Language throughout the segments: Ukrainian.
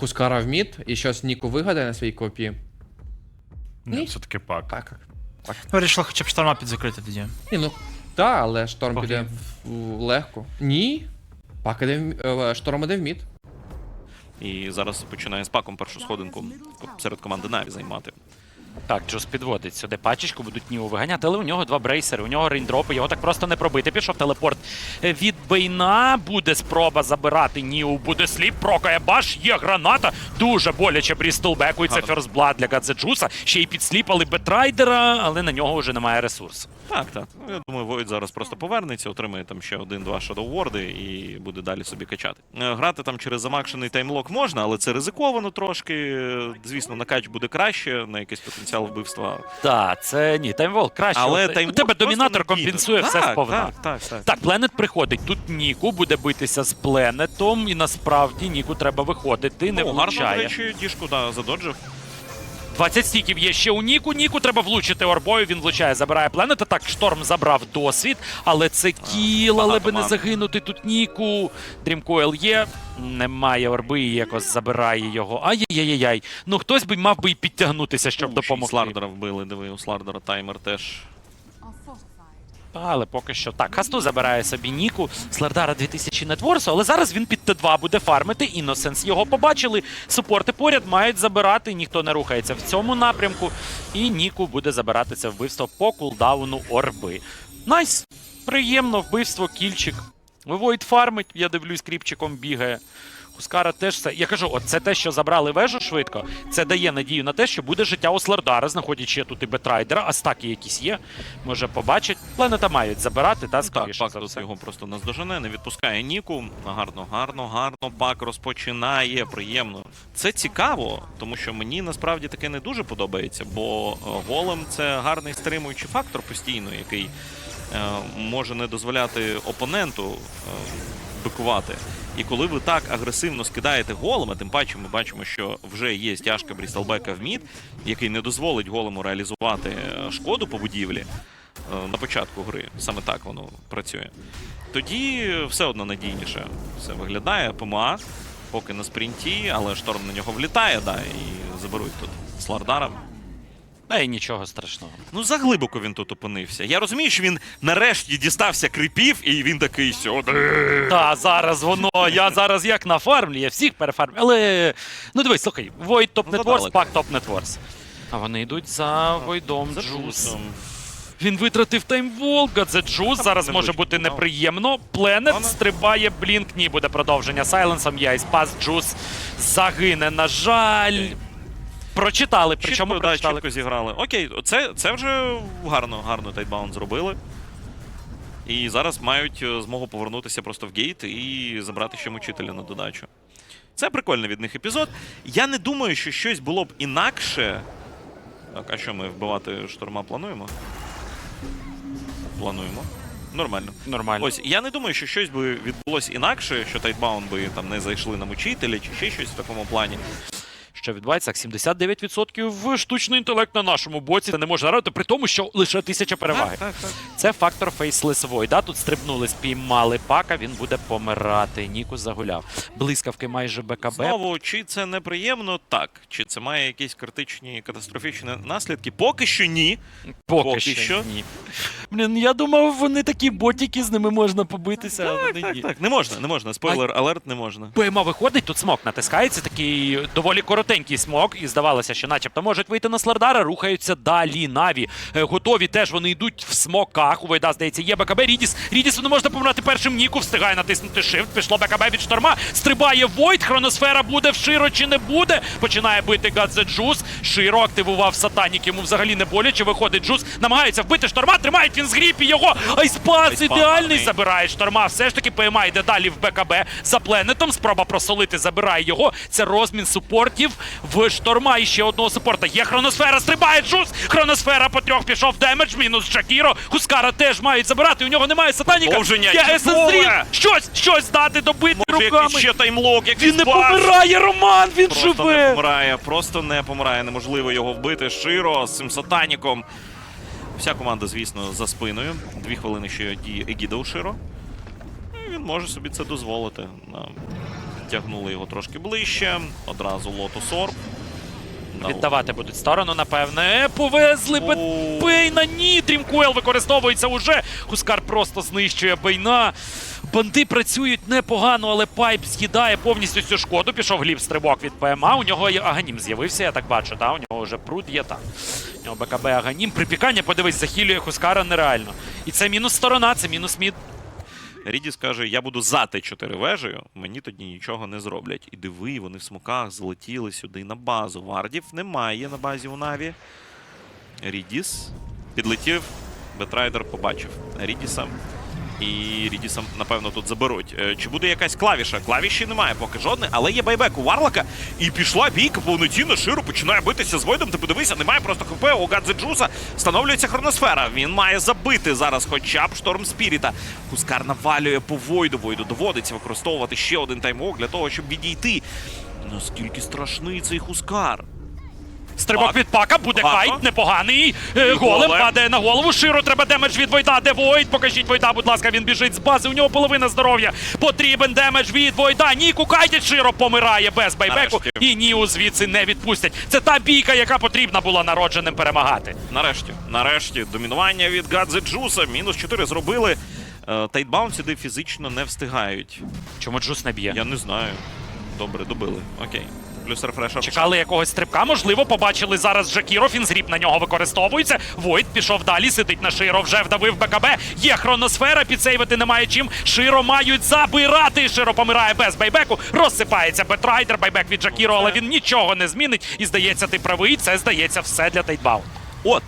Хускара в мід, і щось Ніку вигадає на своїй копії. Ні, Ні. все-таки пак. Так. Так. Вирішила хоча б шторма підзакрити тоді. Ні, ну так, але шторм Окей. піде в- в- легко. Ні. Пак іде в мі- е, шторм іде в мід. І зараз починає з паком першу сходинку серед команди Наві займати. Так, Джус підводить сюди пачечку, будуть Ніо виганяти, але у нього два брейсери, у нього рейндропи, його так просто не пробити. Пішов телепорт від Бейна. Буде спроба забирати Ніу, буде сліп, прокає баш, є граната. Дуже боляче брістолбеку, і це Гарно. ферстблад для Гадзеджуса. Ще й підсліпали Бетрайдера, але на нього вже немає ресурсу. Так, так. Ну, Я думаю, Void зараз просто повернеться, отримає там ще один-два Ward і буде далі собі качати. Е, Грати там через замакшений таймлок можна, але це ризиковано трошки. Е, Звісно, накач буде краще на якийсь потенціал вбивства. Так, це ні, таймвол краще. Але От, у тебе просто домінатор компенсує все Так, сповна. Так, так, так. Так, Пленет приходить. Тут Ніку буде битися з Пленетом, і насправді Ніку треба виходити, не Ну, гарно, до влучає. речі, діжку да, задоджив. 20 стіків є ще у Ніку. Ніку треба влучити орбою. Він влучає, забирає планета. Так, шторм забрав досвід, але це кіл, але би не загинути тут Ніку. Дрімкоїл є. Немає орби і якось забирає його. Ай-яй-яй-яй. Ну хтось би мав би і підтягнутися, щоб допомогти. Слардера вбили, диви, у Слардера таймер теж. Але поки що так. Хасту забирає собі Ніку. Слардара 2000 нетворсу, але зараз він під Т2 буде фармити. Іносенс його побачили. Супорти поряд мають забирати. Ніхто не рухається в цьому напрямку. І Ніку буде забирати це вбивство по кулдауну орби. Найс! Приємно, вбивство, кільчик. Вивоїд фармить, я дивлюсь, кріпчиком бігає. Хускара теж все. Я кажу, от це те, що забрали вежу швидко, це дає надію на те, що буде життя у Слардара, знаходять ще тут і Бетрайдера, а стаки якісь є. Може побачить. Планета мають забирати, та Так, пак його просто наздожене, не відпускає Ніку. Гарно, гарно, гарно. Пак розпочинає. Приємно. Це цікаво, тому що мені насправді таке не дуже подобається, бо е, голем це гарний стримуючий фактор постійно, який е, може не дозволяти опоненту е, бикувати. І коли ви так агресивно скидаєте голема, тим паче ми бачимо, що вже є стяжка Брісталбека в мід, який не дозволить голему реалізувати е, шкоду по будівлі е, на початку гри. Саме так воно працює. Тоді все одно надійніше все виглядає. ПМА поки на спринті, але шторм на нього влітає, да, і заберуть тут Слардара. Та й нічого страшного. Ну, заглибоко він тут опинився. Я розумію, що він нарешті дістався крипів, і він такий сюди. Та зараз воно. Я зараз як на фармлі, я всіх перефармлю. Але ну дивись, слухай, Void Top Ну, Networks, задалеко. пак Top Networks. А вони йдуть за Войдом За Джус. Джусом. Він витратив таймвол, Гадзе Джус. Зараз не може бути Ну. неприємно. Пленет стрибає, блінк, ні, буде продовження. Сайленсом я і спас Джус. Загине, на жаль. Прочитали, причому чітко, да, прочитали. чітко зіграли. Окей, це, це вже гарно, гарно тайтбаун зробили. І зараз мають е, змогу повернутися просто в гейт і забрати ще мучителя на додачу. Це прикольний від них епізод. Я не думаю, що щось було б інакше. Так, а що ми вбивати шторма плануємо? Плануємо. Нормально. Нормально. Ось я не думаю, що щось би відбулося інакше, що Тайтбаун би там не зайшли на мучителя чи ще щось в такому плані. Що відбувається? Так, 79% штучний інтелект на нашому боці. Це не може нарадити, при тому, що лише тисяча переваги. Так, так, так. Це фактор Void. Да? Тут стрибнули, спіймали пака, він буде помирати. Ніку загуляв. Блискавки майже БКБ. Знову, чи це неприємно? Так. Чи це має якісь критичні катастрофічні наслідки? Поки що ні. Поки, поки що, що. ні. Блін, я думав, вони такі ботики, з ними можна побитися. а вони Так, ні. так, не можна, не можна. Спойлер, алерт не можна. ПМА виходить, тут смок натискається, такий доволі коротенький смок, і здавалося, що начебто можуть вийти на Слардара, рухаються далі. Наві Е, готові теж вони йдуть в смоках. У Войда, здається, є БКБ. Рідіс. Рідісу не можна помирати першим Ніку, встигає натиснути shift. Пішло БКБ від шторма. Стрибає Войд. Хроносфера буде в Широ чи не буде. Починає бити Гадзе Джус. Широ активував сатанік. Йому взагалі не боляче. Виходить Джус. Намагається вбити шторма. Тримають він з гріпі його. Айспас ідеальний. Забирає шторма. Все ж таки ПМА йде далі в БКБ за пленетом. Спроба просолити, забирає його. Це розмін супортів в шторма і ще одного супорта. Є хроносфера, стрибає Джус. Хроносфера по трьох пішов демедж. Мінус Шакіро. Хускара теж мають забирати. У нього немає сатаніка. Продовження, Є чудове! Есенсрін. Щось, щось дати добити Може, руками. ще таймлок, якийсь Він не помирає, Роман. Він Просто не помирає, просто не помирає. Неможливо його вбити широ з цим сатаніком. Вся команда, звісно, за спиною. Дві хвилини ще діє Егіда у Широ. І він може собі це дозволити. Підтягнули його трошки ближче. Одразу Лотус Орб. Віддавати будуть сторону, напевне. Е, Повезли. Бейна. Ні, Дрімкойл використовується уже. Хускар просто знищує Бейна. Банди працюють непогано, але пайп з'їдає повністю цю шкоду. Пішов гліб стрибок від ПМА. У нього Аганім з'явився, я так бачу. Та? У нього вже пруд є так. У нього БКБ Аганім. Припікання, подивись, захилює Хускара нереально. І це мінус сторона, це мінус мід. Рідіс каже: я буду за Т4 вежею, мені тоді нічого не зроблять. І диви, вони в смоках злетіли сюди на базу. Вардів немає на базі у Наві. Рідіс підлетів, Бетрайдер побачив Рідіса. І Рідіса, напевно, тут заберуть. Е, Чи буде якась клавіша? Клавіші немає поки жодної, але є байбек у Варлока. І пішла бійка повноцінно, широ починає битися з Войдом. Ти подивися, немає просто ХП у Гадзе Джуса. Встановлюється хроносфера. Він має забити зараз хоча б шторм Спіріта. Кускар навалює по Войду. Войду доводиться використовувати ще один таймок для того, щоб відійти. Наскільки страшний цей Хускар. Стрибок Пак. від пака, буде кайт, непоганий. Е, Голем голем. падає на голову. Широ треба демедж від Войда. Де Войд? Покажіть Войда, будь ласка, він біжить з бази. У нього половина здоров'я. Потрібен демедж від Войда. Ніку кайтять. Широ помирає без байбеку. Нарешті. І Ніу звідси не відпустять. Це та бійка, яка потрібна була народженим перемагати. Нарешті, нарешті, домінування від Гадзе Джуса. Мінус 4 зробили. Е, Тайтбаун сюди фізично не встигають. Чому Джус не б'є? Я не знаю. Добре, добили. Окей. Плюс рефрешер. Чекали якогось стрибка, можливо, побачили зараз Джакіро, Фінзріп на нього використовується. Войт пішов далі, сидить на Широ, вже вдавив БКБ. Є хроносфера, підсейвити немає чим. Широ мають забирати. Широ помирає без байбеку. Розсипається Бетрайдер, байбек від Джакіро, але він нічого не змінить. І здається, ти правий. Це здається все для Тайтбаун. От.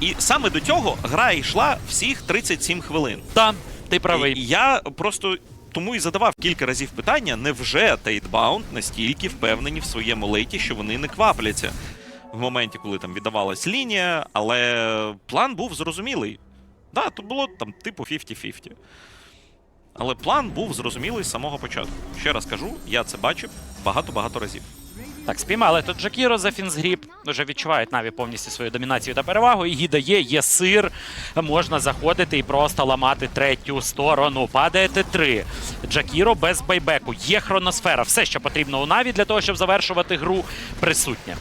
І саме до цього гра йшла всіх 37 хвилин. Та, ти правий. І я просто тому і задавав кілька разів питання: невже Тейтбаунд настільки впевнені в своєму лейті, що вони не квапляться в моменті, коли там віддавалась лінія, але план був зрозумілий. Да, тут було там типу 50-50. Але план був зрозумілий з самого початку. Ще раз кажу, я це бачив багато-багато разів. Так, спіймали тут Джакіро за фінзгріб. Вже відчувають Наві повністю свою домінацію та перевагу. І Гіда є, є сир. Можна заходити і просто ламати третю сторону. Падає Т3. Джакіро без байбеку. Є хроносфера. Все, що потрібно у Наві для того, щоб завершувати гру, присутнє.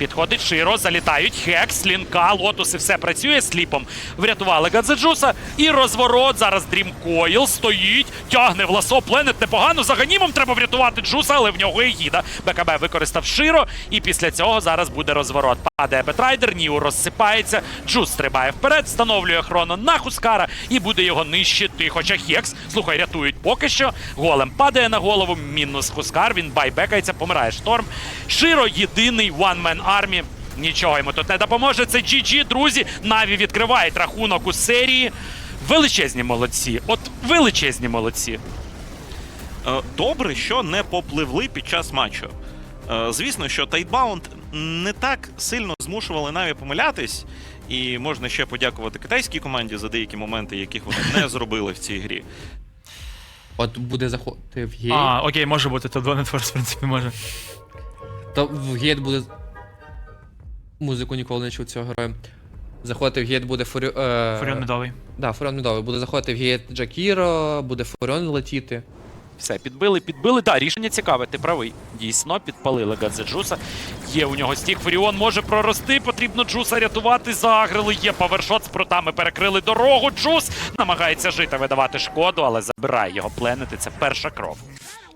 Підходить Широ, залітають Хекс, Лінка, Лотус і все працює сліпом. Врятували Гадзеджуса. І розворот. Зараз Дрімкоїл стоїть, тягне в ласо Пленет непогано. За ганімом треба врятувати Джуса, але в нього є гіда. БКБ використав Широ. І після цього зараз буде розворот. Падає Бетрайдер, Ніу розсипається. Джус стрибає вперед, встановлює хроно на Хускара і буде його нищити. Хоча Хекс, слухай, рятують поки що. Голем падає на голову. Мінус Хускар. Він байбекається, помирає шторм. Широ єдиний one-man армі. Нічого йому тут не допоможе. Це GG, друзі. Наві відкривають рахунок у серії. Величезні молодці. От величезні молодці. Е, Добре, що не попливли під час матчу. Е, Звісно, що Тайтбаунд не так сильно змушували Наві помилятись, і можна ще подякувати китайській команді за деякі моменти, яких вони не зробили в цій грі. От буде заходити в гейт, А, окей, може бути, то 2 Networks, в принципі, може. то в гейт буде. Музику ніколи не чув цього героя. Заходити в гейт буде Фурі... Е... Фуріон медовий. Да, Фуріон медовий. Буде заходити в гейт Джакіро, буде Фуріон летіти. Все, підбили, підбили. Так, рішення цікаве, ти правий. Дійсно, підпалили Гадзе Джуса. Є у нього стік. Фуріон може прорости. Потрібно Джуса рятувати. Загрили. Є павершот з протами. Перекрили дорогу. Джус намагається жити, видавати шкоду, але забирає його пленити. Це перша кров.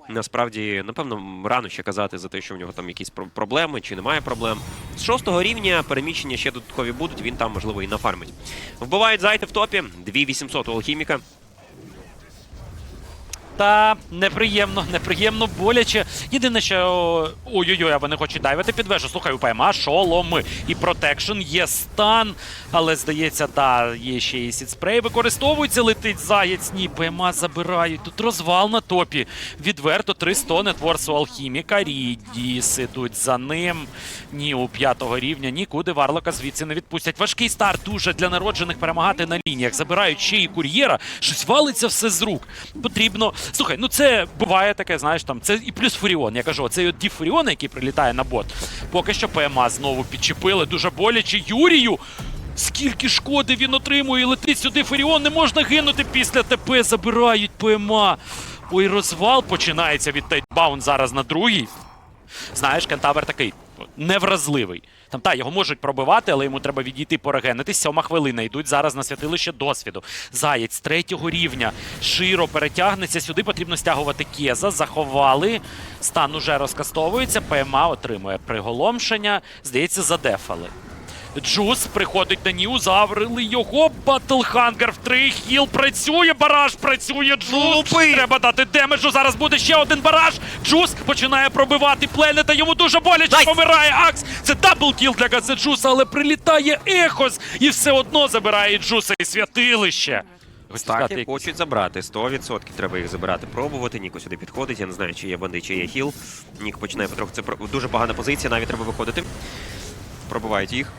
Насправді, напевно, рано ще казати за те, що в нього там якісь проблеми чи немає проблем. З шостого рівня переміщення ще додаткові будуть, він там, можливо, і нафармить. Вбивають зайти в топі, 2800 у алхіміка. Та неприємно, неприємно, боляче. Єдине, що ой-ой-ой, а вони хочуть дайвити під вежу. Слухай, у ПМА шоломи і протекшн, є стан, але здається, та є ще і сідспрей. Використовується, летить заєць. Ні, ПМА забирають. Тут розвал на топі. Відверто 300 нетворсу алхіміка. Рідіс ідуть за ним. Ні, у п'ятого рівня нікуди Варлока звідси не відпустять. Важкий старт дуже для народжених перемагати на лініях. Забирають ще і кур'єра. Щось валиться все з рук. Потрібно. Слухай, ну це буває таке, знаєш, там це і плюс Фуріон. Я кажу, це от Ді Фуріон, який прилітає на бот. Поки що ПМА знову підчепили. Дуже боляче. Юрію. Скільки шкоди він отримує, летить сюди Фуріон, не можна гинути після ТП, забирають ПМА. Ой, розвал починається від тайтбаун зараз на другій. Знаєш, кентавр такий невразливий. Там та його можуть пробивати, але йому треба відійти порегенитись. Сьома хвилина. Йдуть зараз на святилище досвіду. Заєць третього рівня. Широ перетягнеться. Сюди потрібно стягувати Кеза. Заховали. Стан уже розкастовується. ПМА отримує приголомшення. Здається, задефали. Джус приходить на Нью, заврили його. Батлхангер в три. Хіл працює, бараж працює. Джус. Треба дати демеджу. Зараз буде ще один бараж. Джус починає пробивати пленета. Йому дуже боляче Найс! помирає Акс. Це даблкіл для Гадзеджуса, але прилітає Ехос і все одно забирає Джуса і святилище. Стаки хочуть забрати. 100% треба їх забирати, пробувати. Ніко сюди підходить. Я не знаю, чи є банди, чи є хіл. Нік починає потроху. Це дуже погана позиція, навіть треба виходити. Пробивають їх.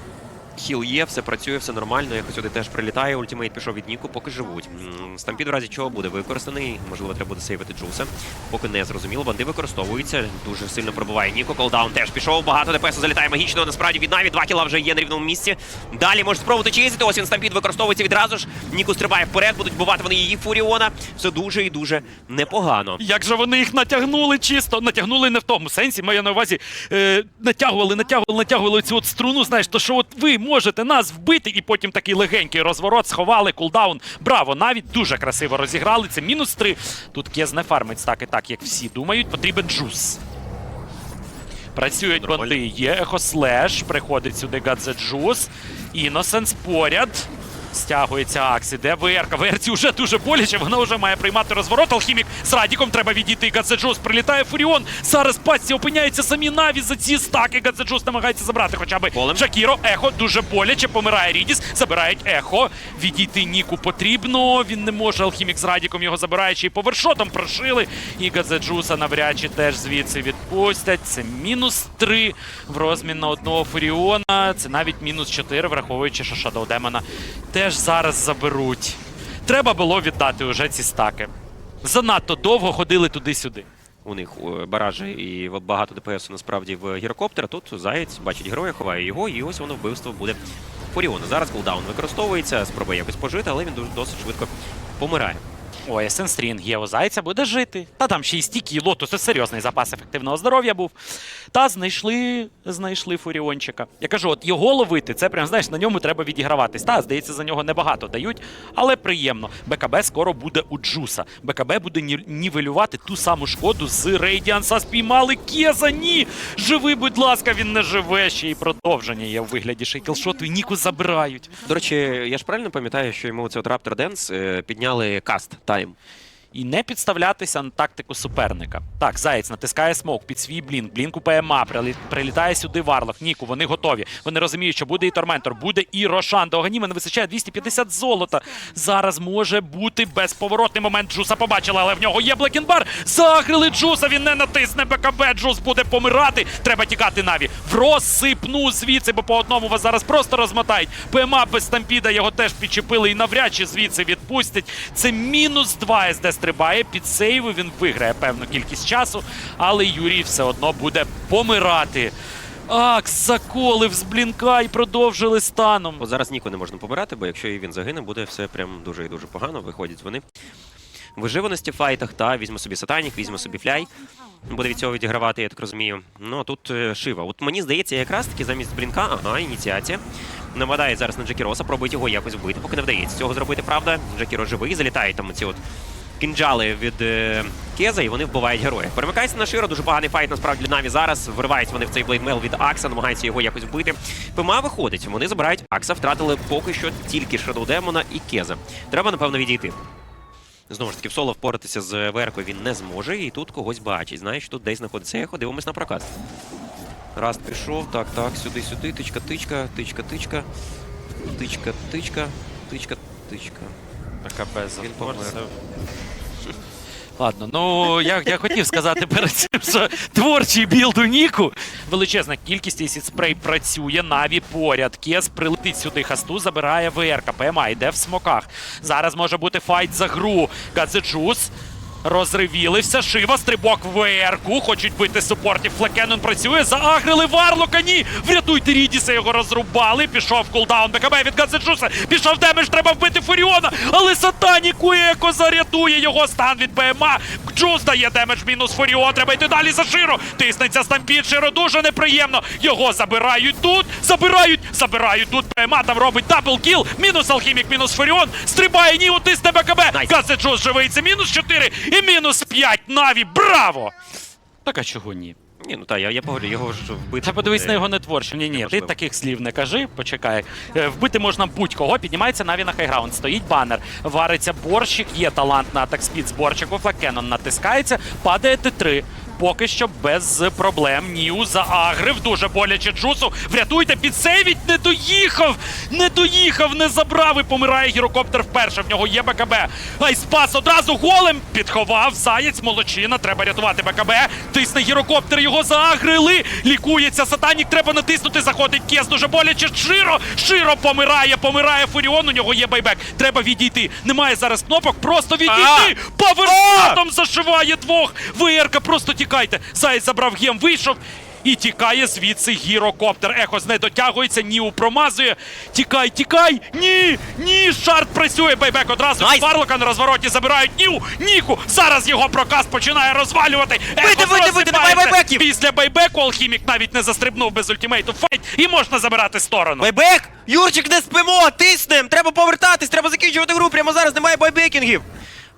Хіл є, все працює, все нормально. Якось сюди теж прилітає. Ультимейт пішов від Ніку, поки живуть. Стампід в разі чого буде використаний. Можливо, треба буде сейвити Джуса. Поки не зрозуміло. Банди використовуються. Дуже сильно пробиває Ніко. Колдаун теж пішов. Багато ДПС залітає магічно. Насправді від Наві два кіла вже є на рівному місці. Далі може спробувати чизити. Ось він Стампід використовується відразу ж. Ніку стрибає вперед, будуть бувати вони її Фуріона. Все дуже і дуже непогано. Як же вони їх натягнули чисто? Натягнули не в тому сенсі, маю на увазі. Е, натягували, натягували, натягували цю от струну. Знаєш, то що от ви можете нас вбити, і потім такий легенький розворот, сховали кулдаун. Браво! Навіть дуже красиво розіграли. Це мінус три. Тут Кез не фармить так і так, як всі думають. Потрібен джус. Працюють Нормально. банди. Є ехослеш, приходить сюди Гадзеджус. Іносенс поряд. Стягується Акс, іде ВРК. ВРці вже дуже боляче, вона вже має приймати розворот. Алхімік з Радіком треба відійти. Гадзеджус прилітає Фуріон. Зараз пасці опиняються самі Наві за ці стаки. Гадзеджус намагається забрати хоча б Голем. Джакіро. Ехо дуже боляче. Помирає Рідіс. Забирають ехо. Відійти Ніку потрібно. Він не може. Алхімік з Радіком його забирає, ще й повершотом прошили. І Гадзеджуса навряд чи теж звідси відпустять. Це мінус 3 в розмін на одного Фуріона. Це навіть мінус 4, враховуючи, що Shadow Демона теж зараз заберуть. Треба було віддати уже ці стаки. Занадто довго ходили туди-сюди. У них е, баражі і багато ДПС насправді в гірокоптера. Тут Заєць бачить героя, ховає його, і ось воно вбивство буде Фуріона. Зараз кулдаун використовується, спробує якось пожити, але він дуже досить швидко помирає. Ой, Сенстрінг є у зайця буде жити. Та там ще й стільки, і це серйозний запас ефективного здоров'я був. Та знайшли, знайшли Фуріончика. Я кажу, от його ловити, це прям знаєш, на ньому треба відіграватись. Та, здається, за нього небагато дають, але приємно. БКБ скоро буде у Джуса. БКБ буде нівелювати ту саму шкоду з Рейдіанса. Спіймали Кеза. Ні! Живи, будь ласка, він не живе. Ще й продовження є у вигляді шейкелшоту. і Ніку забирають. До речі, я ж правильно пам'ятаю, що йому це от Dance е, підняли каст time. І не підставлятися на тактику суперника. Так, Заєць натискає смок під свій блінк. Блінк у ПМА. Прилітає сюди Варлок. Ніку, вони готові. Вони розуміють, що буде і Торментор, буде і Рошан. До Аганіма не вистачає 250 золота. Зараз може бути безповоротний момент. Джуса побачили, але в нього є Блекінбар. Загрили Джуса. Він не натисне БКБ. Джус буде помирати. Треба тікати Наві. В розсипну звідси, бо по одному вас зараз просто розмотають. ПМА без стампіда його теж підчепили і навряд чи звідси відпустять. Це мінус 2 СД стрибає. Під сейву він виграє певну кількість часу, але Юрій все одно буде помирати. Акс заколив з блінка і продовжили станом. От зараз Ніко не можна помирати, бо якщо і він загине, буде все прям дуже і дуже погано. Виходять вони. Виживаності в файтах, та візьме собі сатанік, візьме собі фляй. Буде від цього відігравати, я так розумію. Ну а тут е, Шива. От мені здається, якраз таки замість блінка, ага, ініціація. Нападає зараз на Джекіроса, пробують його якось вбити, поки не вдається цього зробити, правда. Джекіро живий, залітають там ці от кінджали від е, Кеза, і вони вбивають героя. Перемикається на Широ, дуже поганий файт насправді для Наві зараз. Вривають вони в цей блеймел від Акса, намагаються його якось вбити. Пима виходить, вони забирають Акса, втратили поки що тільки Шедоу Демона і Кеза. Треба, напевно, відійти. Знову ж таки, в соло впоратися з Веркою він не зможе, і тут когось бачить. Знає, що тут десь знаходиться. Я дивимось на прокат. Раст пішов. Так, так, сюди, сюди. Тичка, тичка, тичка, тичка, тичка, тичка, тичка, тичка. БКБ помер. Ладно, ну я, я хотів сказати перед цим, що творчий білд у Ніку. Величезна кількість і спрей працює. Наві поряд. Кес прилетить сюди. Хасту забирає ВРК. ПМА йде в смоках. Зараз може бути файт за гру. Гадзеджус. Розривілився, Шива, стрибок в ВР-ку, хочуть бити супортів. Флекенон працює, заагрили Варлока, ні! Врятуйте Рідіса, його розрубали. Пішов кулдаун БКБ від Газеджуса. Пішов демедж, треба вбити Фуріона. Але Сатаніку Еко зарятує його стан від БМА. Джус дає демедж мінус Фуріон. Треба йти далі за Широ. Тиснеться стампід. Широ дуже неприємно. Його забирають тут. Забирають, забирають тут. БМА там робить даблкіл. Мінус Алхімік, мінус Фуріон. Стрибає Ніу, тисне БКБ. Найс. Газеджус живий. Це мінус 4 і мінус 5. Наві, браво! Так а чого ні? Ні, ну так, я, я поговорю, його ж вбити. Та подивись буде на його нетворчу. Ні, ні, ти неможливо. таких слів не кажи. Почекай. Е, Вбити можна будь-кого. Піднімається Наві на хайграунд. Стоїть банер. Вариться борщик. Є талант на атак спід з борщику, Флакенон натискається. Падає Т3. Поки що без проблем. Нью заагрив. Дуже боляче джусу. Врятуйте, підсейвіть. Не доїхав. Не доїхав, не забрав і помирає гірокоптер вперше. В нього є БКБ. Ай, спас одразу голем. Підховав. Заєць, молодчина. Треба рятувати БКБ. Тисне гірокоптер. Його заагрили. Лікується сатанік. Треба натиснути. Заходить кес. Дуже боляче. Широ. Широ помирає. Помирає Фуріон. У нього є байбек. Треба відійти. Немає зараз кнопок. Просто відійти. Павершотом зашиває двох. ВРК, просто тікайте. Заєць забрав гем, вийшов. І тікає звідси гірокоптер. Ехос не дотягується, Ніу промазує. Тікай, тікай! Ні! Ні! Шарт працює! Байбек одразу Найс! Варлока на розвороті забирають Нію! Ніку! Зараз його проказ починає розвалювати! Бийте, бийте, немає розсипається. байбеків! Після байбеку Алхімік навіть не застрибнув без ультимейту файт і можна забирати сторону. Байбек! Юрчик, не спимо! Тиснем! Треба повертатись, треба закінчувати гру. Прямо зараз немає байбекінгів.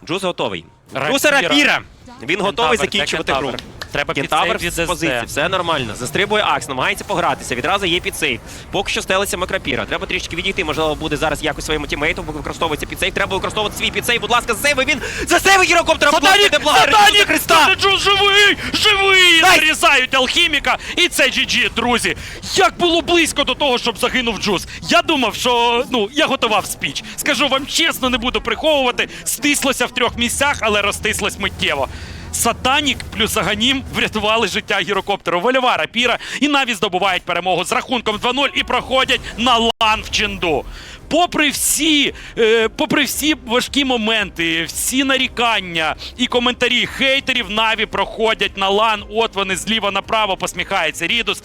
Джус готовий. Джуса Рапіра. Він готовий закінчувати гру. Треба Кентавр з позиції, все нормально. Застрибує Акс, намагається погратися. Відразу є підсейв. Поки що стелиться Макрапіра. Треба трішки відійти. Можливо, буде зараз якось своєму тімейту використовується підсейв. Треба використовувати свій підсейв. Будь ласка, засейви він! Засейви гірокоптера! Сатанік! Сатанік! Христа! Сатаджу живий! Живий! Нарізають алхіміка! І це GG, друзі! Як було близько до того, щоб загинув Джус. Я думав, що ну я готував спіч. Скажу вам чесно, не буду приховувати. Стислося в трьох місцях, але розтислось миттєво. Сатанік плюс Аганім врятували життя гірокоптеру. Вольова, рапіра і навіть здобувають перемогу з рахунком 2-0 і проходять на лан в Ченду. Попри всі, е, попри всі важкі моменти, всі нарікання і коментарі хейтерів, Наві проходять на лан. От вони зліва направо посміхається Рідус.